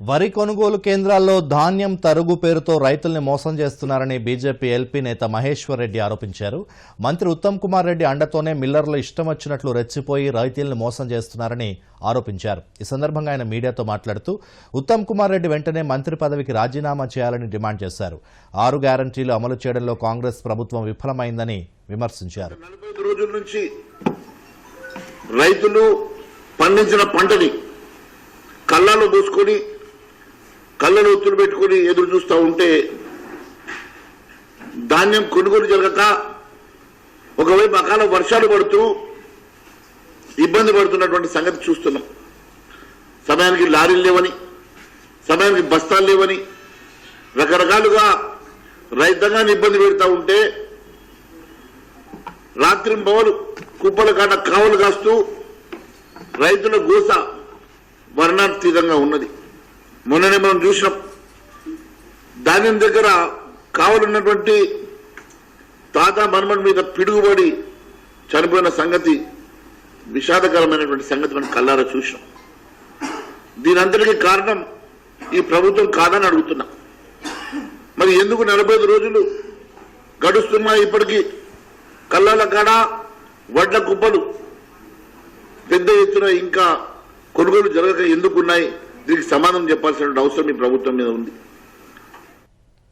వరి కొనుగోలు కేంద్రాల్లో ధాన్యం తరుగు పేరుతో రైతుల్ని మోసం చేస్తున్నారని బీజేపీ ఎల్పీ నేత మహేశ్వర్ రెడ్డి ఆరోపించారు. మంత్రి ఉత్తమ్ కుమార్ రెడ్డి అండతోనే మిల్లర్లు ఇష్టం వచ్చినట్లు రెచ్చిపోయి రైతుల్ని మోసం చేస్తున్నారని ఆరోపించారు. ఈ సందర్భంగా ఆయన మీడియాతో మాట్లాడుతూ ఉత్తమ్ కుమార్ రెడ్డి వెంటనే మంత్రి పదవికి రాజీనామా చేయాలని డిమాండ్ చేశారు. ఆరు గ్యారంటీలు అమలు చేయడంలో కాంగ్రెస్ ప్రభుత్వం విఫలమైందని విమర్శించారు. రోజుల నుంచి రైతులు పండించిన పంటని కళ్ళలో పోసుకొని కళ్ళలో ఒత్తులు పెట్టుకొని ఎదురు చూస్తూ ఉంటే ధాన్యం కొనుగోలు జరగక ఒకవైపు అకాల వర్షాలు పడుతూ ఇబ్బంది పడుతున్నటువంటి సంగతి చూస్తున్నాం. సమయానికి లారీలు లేవని సమయానికి బస్తాలు లేవని రకరకాలుగా రైతాంగాన్ని ఇబ్బంది పెడతా ఉంటే రాత్రి పవలు కుప్పల కాట కావలు కాస్తూ రైతుల గోస వర్ణాతీతంగా ఉన్నది. మొన్ననే మనం చూసినాం. ధాన్యం దగ్గర కావాలన్నటువంటి తాత మన్మన్ మీద పిడుగుబడి చనిపోయిన సంగతి విషాదకరమైనటువంటి సంగతి మనం కల్లారా చూసినాం. దీని అంతటికి కారణం ఈ ప్రభుత్వం కాదని అడుగుతున్నా. మరి ఎందుకు నలభై ఐదు రోజులు గడుస్తున్నా ఇప్పటికీ? కళ్ళాల కాడ వడ్ల కుప్పలు పెద్ద ఎత్తున ఇంకా కొనుగోలు జరగక ఎందుకున్నాయి? దీనికి సమాధానం చెప్పాల్సిన అవసరం ఈ ప్రభుత్వం మీద ఉంది.